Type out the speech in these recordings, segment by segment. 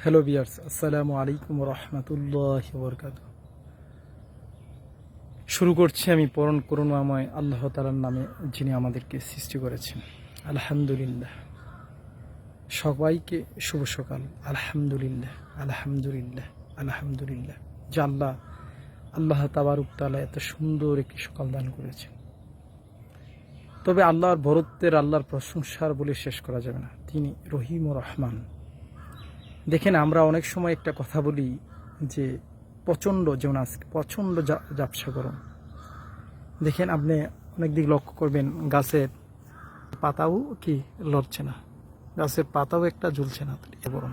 Hello বিয়ার্স আসসালামু আলাইকুম রহমতুল্লাহ বরকাত শুরু করছি আমি পরণ করুণাময় আল্লাহ তালার নামে, যিনি আমাদেরকে সৃষ্টি করেছেন। আলহামদুলিল্লাহ। সবাইকে শুভ সকাল। আলহামদুলিল্লাহ আলহামদুলিল্লাহ আলহামদুলিল্লাহ। যা আল্লাহ আল্লাহ তাবারুক তালা এত সুন্দর একটি সকাল দান করেছেন। তবে আল্লাহর বরত্বের, আল্লাহর প্রশংসার বলে শেষ করা যাবে না। তিনি রহিম ও রহমান। দেখেন, আমরা অনেক সময় একটা কথা বলি যে, প্রচণ্ড যেমন আজকে প্রচণ্ড জাপসা গরম। দেখেন, আপনি অনেক দিক লক্ষ্য করবেন, গাছের পাতাও কি লড়ছে না। গাছের পাতাও একটা ঝুলছে না গরম।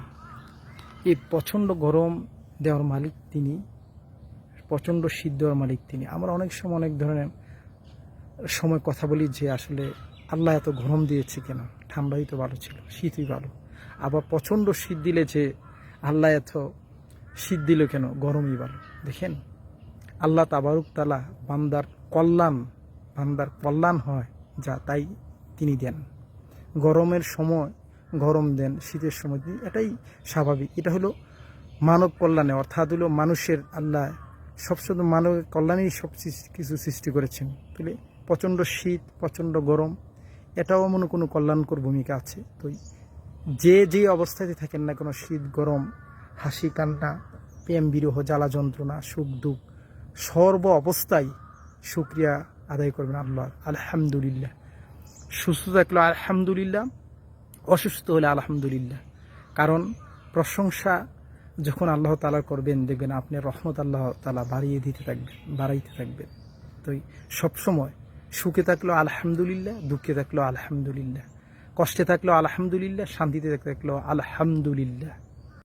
এই প্রচণ্ড গরম দেওয়ার মালিক তিনি, প্রচণ্ড শীত দেওয়ার মালিক তিনি। আমরা অনেক সময় অনেক ধরনের সময় কথা বলি যে, আসলে আল্লাহ এত গরম দিয়েছে কেন? ঠান্ডাই তো ভালো ছিল, শীতই ভালো। আবার প্রচণ্ড শীত দিলে যে আল্লাহ এত শীত দিল কেন? গরমই ভালো দেখেন, আল্লাহ তাবারুক তালা বান্দার কল্যাণ বান্দার কল্যাণ হয় যা তাই তিনি দেন। গরমের সময় গরম দেন, শীতের সময় তিনি এটাই স্বাভাবিক। এটা হলো মানব কল্যাণে, অর্থাৎ হলো মানুষের আল্লাহ সবসময় মানবের কল্যাণেই সব কিছু সৃষ্টি করেছেন। তাহলে প্রচণ্ড শীত প্রচণ্ড গরম, এটাও মনে কোনো কল্যাণকর ভূমিকা আছে? তো যে যে অবস্থাতে থাকেন না কোনো শীত, গরম, হাসি, কান্না, প্রেম, বিরহ, জ্বালা, যন্ত্রণা, সুখ, দুঃখ, সর্ব অবস্থায় শুক্রিয়া আদায় করবেন আল্লাহ। আলহামদুলিল্লাহ। সুস্থ থাকলে আলহামদুলিল্লাহ, অসুস্থ হলে আলহামদুলিল্লাহ। কারণ প্রশংসা যখন আল্লাহ তালা করবেন, দেখবেন আপনি রহমত আল্লাহ তালা বাড়িয়ে দিতে থাকবেন, বাড়াইতে থাকবেন। তো সবসময় সুখে থাকল আলহামদুলিল্লাহ, দুঃখে থাকল আলহামদুলিল্লাহ। কষ্টে থাকল আলহামদুলিল্লাহ শান্তিতে থাকল আলহামদুলিল্লাহ।